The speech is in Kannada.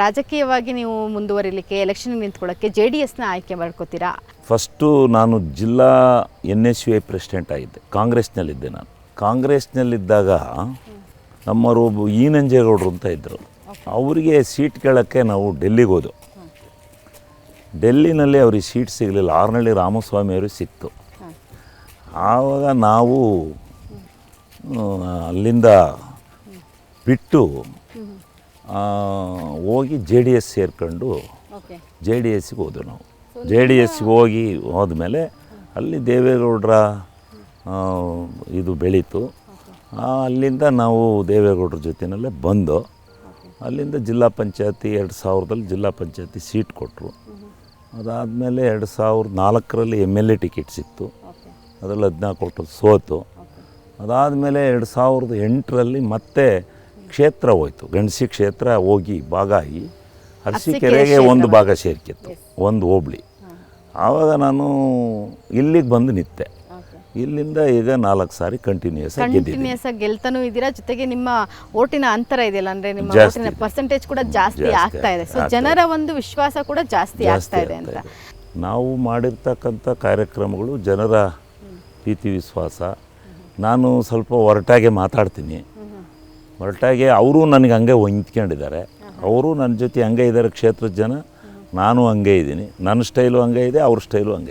ರಾಜಕೀಯವಾಗಿ ನೀವು ಮುಂದುವರಿಲಿಕ್ಕೆ ಎಲೆಕ್ಷನ್ ನಿಂತ್ಕೊಳ್ಳೋಕ್ಕೆ ಜೆ ಡಿ ಎಸ್ನ ಆಯ್ಕೆ ಮಾಡ್ಕೋತೀರಾ? ಫಸ್ಟು ನಾನು ಜಿಲ್ಲಾ N S U I president ಆಗಿದ್ದೆ. ಕಾಂಗ್ರೆಸ್ನಲ್ಲಿದ್ದೆ ನಾನು. ಕಾಂಗ್ರೆಸ್ನಲ್ಲಿದ್ದಾಗ ನಮ್ಮವರು ಒಬ್ಬ ಈ ನಂಜೇಗೌಡರು ಅಂತ ಇದ್ದರು ಅವರಿಗೆ ಸೀಟ್ ಕೇಳೋಕ್ಕೆ ನಾವು ಡೆಲ್ಲಿಗೆ ಹೋದೆವು. ಡೆಲ್ಲಿನಲ್ಲಿ ಅವ್ರಿಗೆ ಸೀಟ್ ಸಿಗಲಿಲ್ಲ. ಆರ್ನಳ್ಳಿ ರಾಮಸ್ವಾಮಿ ಅವ್ರಿಗೆ ಸಿಕ್ತು. ಆವಾಗ ನಾವು ಅಲ್ಲಿಂದ ಬಿಟ್ಟು ಹೋಗಿ ಜೆ ಡಿ ಎಸ್ ಸೇರ್ಕೊಂಡು ಜೆ ಡಿ ಎಸ್ಸಿಗೆ ಹೋದೆವು ನಾವು. ಜೆ ಡಿ ಎಸ್ಗೆ ಹೋಗಿ ಹೋದ್ಮೇಲೆ ಅಲ್ಲಿ ದೇವೇಗೌಡರ ಇದು ಬೆಳೀತು. ಅಲ್ಲಿಂದ ನಾವು ದೇವೇಗೌಡರ ಜೊತೆಯಲ್ಲೇ ಬಂದು ಅಲ್ಲಿಂದ ಜಿಲ್ಲಾ ಪಂಚಾಯತಿ ಎರಡು ಸಾವಿರದಲ್ಲಿ ಜಿಲ್ಲಾ ಪಂಚಾಯತಿ ಸೀಟ್ ಕೊಟ್ಟರು ಅದಾದಮೇಲೆ ಎರಡು ಸಾವಿರದ ನಾಲ್ಕರಲ್ಲಿ ಎಂ ಎಲ್ ಎ ಟಿಕೆಟ್ ಸಿಕ್ತು. ಅದರಲ್ಲಿ ಹದಿನಾಲ್ಕು ಕೊಟ್ಟು ಸೋತು. ಅದಾದಮೇಲೆ ಎರಡು ಸಾವಿರದ ಎಂಟರಲ್ಲಿ ಮತ್ತೆ ಕ್ಷೇತ್ರ ಹೋಯಿತು. ಗಂಡಸಿ ಕ್ಷೇತ್ರ ಹೋಗಿ ಭಾಗ ಆಗಿ ಅರಸೀಕೆರೆಗೆ ಒಂದು ಭಾಗ ಸೇರ್ಕಿತ್ತು. ಒಂದು ಹೋಬಳಿ. ಆವಾಗ ನಾನು ಇಲ್ಲಿಗೆ ಬಂದು ನಿಂತೆ. ಇಲ್ಲಿಂದ ಈಗ ನಾಲ್ಕು ಸಾರಿ ಕಂಟಿನ್ಯೂಸ್ ಕಂಟಿನ್ಯೂಸ್ ಆಗಿ ಗೆಲ್ತಾನೂ ಇದ್ದೀರಾ? ಜೊತೆಗೆ ನಿಮ್ಮ ಓಟಿನ ಅಂತರ ಇದೆಯಲ್ಲ ಅಂದ್ರೆ ನಿಮ್ಮ ಓಟಿನ ಪರ್ಸೆಂಟೇಜ್ ಕೂಡ ಜಾಸ್ತಿ ಆಗ್ತಾ ಇದೆ. ಸೊ. ಜನರ ಒಂದು ವಿಶ್ವಾಸ ಕೂಡ ಜಾಸ್ತಿ ಆಗ್ತಾ ಇದೆ ಅಂತ. ನಾವು ಮಾಡಿರ್ತಕ್ಕಂಥ ಕಾರ್ಯಕ್ರಮಗಳು ಜನರ ಪ್ರೀತಿ ವಿಶ್ವಾಸ. ನಾನು ಸ್ವಲ್ಪ ಹೊರಟಾಗೆ ಮಾತಾಡ್ತೀನಿ. ಹೊರಟಾಗೆ ಅವರು ನನಗೆ ಹಂಗೆ ಹೊಂದ್ಕೊಂಡಿದ್ದಾರೆ. ಅವರು ನನ್ನ ಜೊತೆ ಹಂಗೆ ಇದ್ದಾರೆ ಕ್ಷೇತ್ರದ ಜನ. ನಾನು ಹಂಗೆ ಇದ್ದೀನಿ. ನನ್ನ ಸ್ಟೈಲು ಹಂಗೆ ಇದೆ, ಅವ್ರ ಸ್ಟೈಲು ಹಂಗೆ